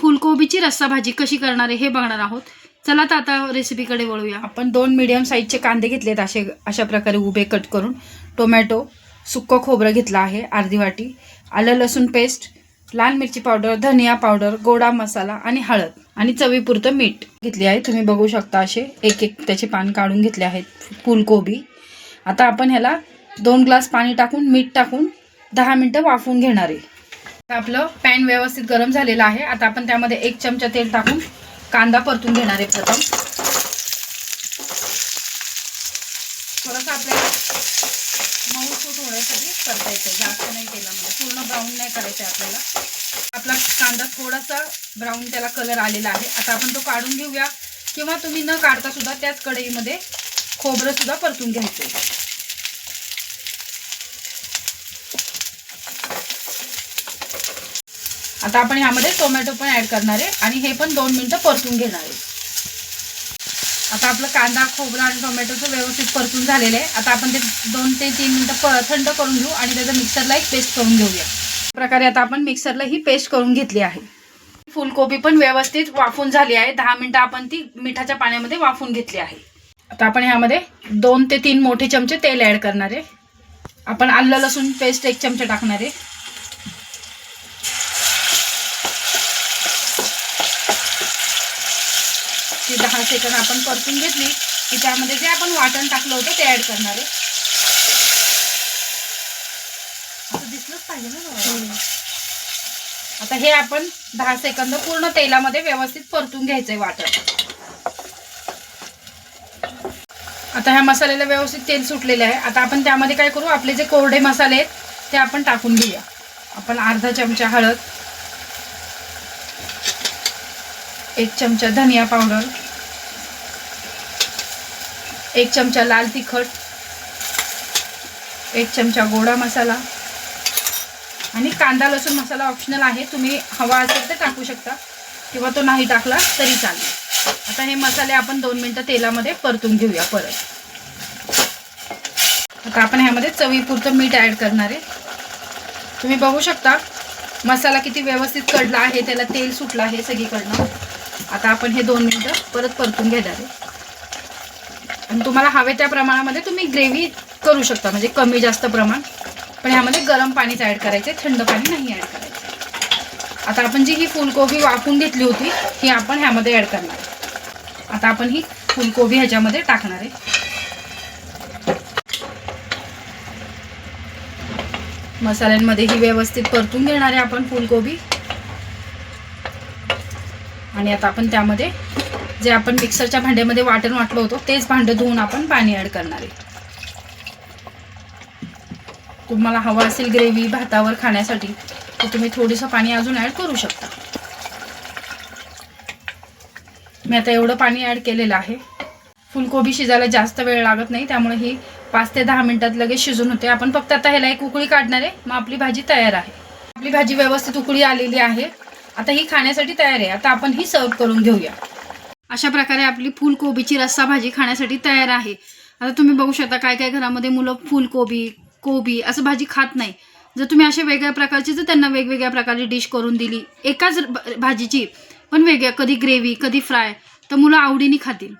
फुलकोबीची रस्सा भाजी कशी करणार आहे हे बघणार आहोत. चला तर आता रेसिपीकडे वळूया. आपण दोन मिडियम साईजचे कांदे घेतलेत असे अशा प्रकारे उभे कट करून. टोमॅटो सुक्कं खोबरं घेतलं आहे अर्धी वाटी. आलं लसूण पेस्ट लाल मिरची पावडर धनिया पावडर गोडा मसाला आणि हळद आणि चवीपुरतं मीठ घेतली आहे. तुम्ही बघू शकता असे एक एक त्याचे पान काढून घेतले आहेत फुलकोबी. आता आपण ह्याला दोन ग्लास पाणी टाकून मीठ टाकून दहा मिनटं वाफवून घेणार आहे. आपलं पॅन व्यवस्थित गरम झालेलं आहे. आता आपण त्यामध्ये एक चमचा तेल टाकून कांदा परतून घेणार आहे प्रथम. थोडंसं आपल्याला मऊ सूट होण्यासाठी परतायचं जास्त नाही तेलामध्ये. पूर्ण ब्राऊन नाही करायचं आहे आपल्याला. आपला कांदा थोडासा ब्राऊन त्याला कलर आलेला आहे. आता आपण तो काढून घेऊया. किंवा तुम्ही न काढता सुद्धा त्याच कढईमध्ये खोबरं सुद्धा परतून घ्यायचं आता आपण ह्यामध्ये टोमॅटो पण ऍड करणार आहे आणि हे पण दोन मिनटं परतून घेणार आहे. आता आपलं कांदा खोबरं आणि टोमॅटोचं व्यवस्थित परतून झालेलं आहे. आता आपण ते दोन ते तीन मिनटं प थंड करून घेऊ आणि त्याचं मिक्सरला एक पेस्ट करून घेऊया. प्रकारे आता आपण मिक्सरला ही पेस्ट करून घेतली आहे. फुलकोबी पण व्यवस्थित वाफून झाली आहे. दहा मिनटं आपण ती मिठाच्या पाण्यामध्ये वाफून घेतली आहे. आता आपण ह्यामध्ये दोन ते तीन मोठे चमचे तेल ऍड करणार आहे. आपण आलं लसूण पेस्ट एक चमचा टाकणार आहे. ती दहा सेकंद आपण परतून घेतली की त्यामध्ये जे आपण वाटण टाकलं होतं ते ऍड करणार आहे. असं दिसलंच पाहिजे ना. आता हे आपण दहा सेकंद पूर्ण तेलामध्ये व्यवस्थित परतून घ्यायचंय वाटण. आता ह्या मसाल्याला व्यवस्थित तेल सुटलेलं आहे. आता आपण त्यामध्ये काय करू? आपले जे कोरडे मसाले आहेत ते आपण टाकून घेऊया. आपण अर्धा चमचा हळद एक चमचा धनिया पावडर एक चमचा लाल तिखट एक चमचा गोडा मसाला आणि कांदा लसूण मसाला ऑप्शनल आहे. तुम्ही हवा असेल तर टाकू शकता किंवा तो नाही टाकला तरी चालेल. आता हे मसाले आपण दोन मिनटं तेलामध्ये परतून घेऊया परत. आता आपण ह्यामध्ये चवीपुरतं मीठ ॲड करणार आहे. तुम्ही बघू शकता मसाला किती व्यवस्थित कडला आहे त्याला तेल सुटलं आहे सगळीकडनं. आता आपण हे दोन मिनटं परत परतून घेणार आहे. आणि तुम्हाला हवे त्या प्रमाणामध्ये तुम्ही ग्रेव्ही करू शकता म्हणजे कमी जास्त प्रमाण. पण ह्यामध्ये गरम पाणीच ॲड करायचे थंड पाणी नाही ॲड करायचं आता आपण जी ही फुलकोबी वाफून घेतली होती ही आपण ह्यामध्ये ॲड करणार आहे. आता आपण ही फुलकोबी ह्याच्यामध्ये टाकणार आहे. मसाल्यांमध्ये ही व्यवस्थित परतून घेणार आहे आपण फुलकोबी. आणि आता आपण त्यामध्ये जे आपण मिक्सरच्या भांड्यामध्ये वाटण वाटलं होतं तेच भांडं धुवून आपण पाणी ॲड करणार आहे. तुम्हाला हवं असेल ग्रेव्ही भातावर खाण्यासाठी तर तुम्ही थोडंसं पाणी अजून ॲड करू शकता. मी आता एवढं पाणी ॲड केलेलं आहे. फुलकोबी शिजायला जास्त वेळ लागत नाही त्यामुळे ही पाच ते दहा मिनिटात लगेच शिजून होते. आपण फक्त आता ह्याला एक उकळी काढणार आहे. मग आपली भाजी तयार आहे. आपली भाजी व्यवस्थित उकळी आलेली आहे. आता ही खाण्यासाठी तयार आहे. आता आपण ही सर्व करून घेऊया. अशा प्रकारे आपली फुलकोबीची रस्सा भाजी खाण्यासाठी तयार आहे. आता तुम्ही बघू शकता काय काय घरामध्ये मुलं फुलकोबी कोबी असं भाजी खात नाही. जर तुम्ही अशा वेगळ्या प्रकारची जर त्यांना वेगवेगळ्या प्रकारची डिश करून दिली एकाच भाजीची पण वेगळ्या कधी ग्रेव्ही कधी फ्राय तर मुलं आवडीने खातील.